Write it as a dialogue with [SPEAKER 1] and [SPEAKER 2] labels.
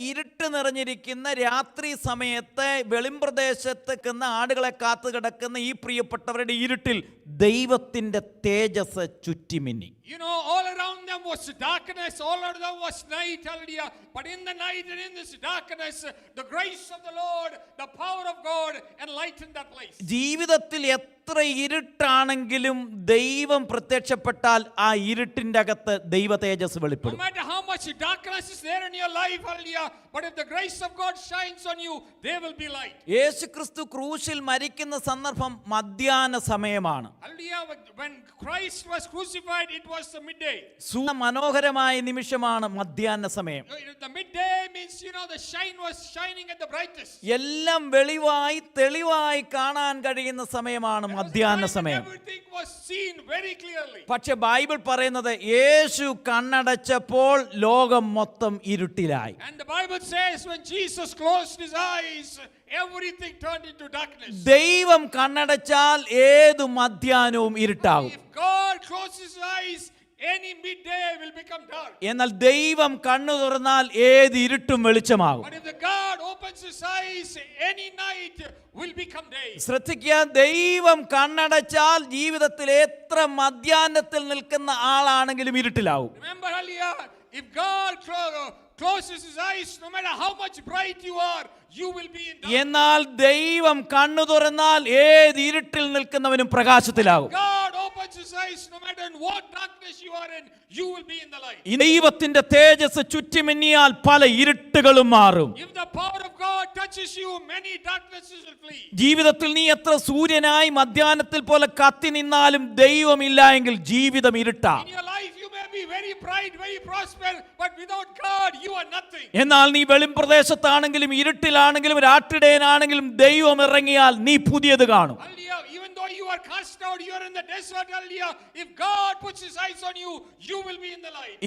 [SPEAKER 1] ഇരുട്ട് നിറഞ്ഞിരിക്കുന്ന രാത്രി സമയത്ത് വെളിമ്പ്രദേശത്ത് ആടുകളെ കാത്തു കിടക്കുന്ന ഈ പ്രിയപ്പെട്ടവരുടെ ഇരുട്ടിൽ ദൈവത്തിന്റെ തേജസ് ചുറ്റിമിന്നി
[SPEAKER 2] You know, all around them was darkness, all around them was night, hallelujah. But in the night and in this darkness, the grace of the Lord, the power of God enlightened that place.
[SPEAKER 1] ജീവിതത്തിൽ എത്ര ഇരുട്ടാണെങ്കിലും ദൈവം പ്രത്യക്ഷപ്പെട്ടാൽ ആ ഇരുട്ടിന്റെ അകത്ത് ദൈവ തേജസ്
[SPEAKER 2] No matter much darkness is there in your life, hallelujah, but if the grace of God shines on you, there will be light.
[SPEAKER 1] യേശുക്രിസ്തു ക്രൂശിൽ മരിക്കുന്ന സന്ദർഭം മധ്യാന സമയമാണ്
[SPEAKER 2] Hallelujah. When Christ was crucified, it was the midday.
[SPEAKER 1] മനോഹരമായ നിമിഷമാണ് madhyana സമയം
[SPEAKER 2] The midday
[SPEAKER 1] എല്ലാം വെളിവായി തെളിവായി കാണാൻ കഴിയുന്ന സമയമാണ് മധ്യാഹ്ന സമയം. പക്ഷെ ബൈബിൾ പറയുന്നത് യേശു കണ്ണടച്ചപ്പോൾ ലോകം മൊത്തം ഇരുട്ടിലായി
[SPEAKER 2] And the Bible says when Jesus closed his eyes, everything turned into darkness.
[SPEAKER 1] ദൈവം കണ്ണടച്ചാൽ ഏതു മധ്യാഹ്നവും ഇരുട്ടാകും
[SPEAKER 2] God closes his eyes,
[SPEAKER 1] എന്നാൽ ദൈവം കണ്ണു തുറന്നാൽ ഏത് ഇരുട്ടും വെളിച്ചമാകും. ശ്രദ്ധിക്കുക ദൈവം കണ്ണടച്ചാൽ ജീവിതത്തിൽ എത്ര മധ്യാത്തിൽ നിൽക്കുന്ന ആളാണെങ്കിലും ഇരുട്ടിലാവും. എന്നാൽ ദൈവം കണ്ണു തുറന്നാൽ ഏത് ഇരുട്ടിൽ നിൽക്കുന്നവനും പ്രകാശത്തിലാകും. ദൈവത്തിന്റെ തേജസ് ചുറ്റിമിന്നിയാൽ പല ഇരുട്ടുകളും മാറും.
[SPEAKER 2] If the power of God touches you, many darknesses will flee.
[SPEAKER 1] ജീവിതത്തിൽ നീ എത്ര സൂര്യനായി മധ്യാനത്തിൽ പോലെ കത്തി നിന്നാലും ദൈവമില്ല എങ്കിൽ ജീവിതം ഇരുട്ടാ.
[SPEAKER 2] In your life, you may be very bright, very prosper, but without God, you are nothing.
[SPEAKER 1] എന്നാൽ നീ വെളിമ്പ്രദേശത്താണെങ്കിലും ഇരുട്ടിലാണെങ്കിലും രാട്ടിടയനാണെങ്കിലും ദൈവം ഇറങ്ങിയാൽ നീ പുതിയത് കാണും.
[SPEAKER 2] Are cast out, you are in the desert, hallelujah. If God puts his eyes on you, you will be in the light.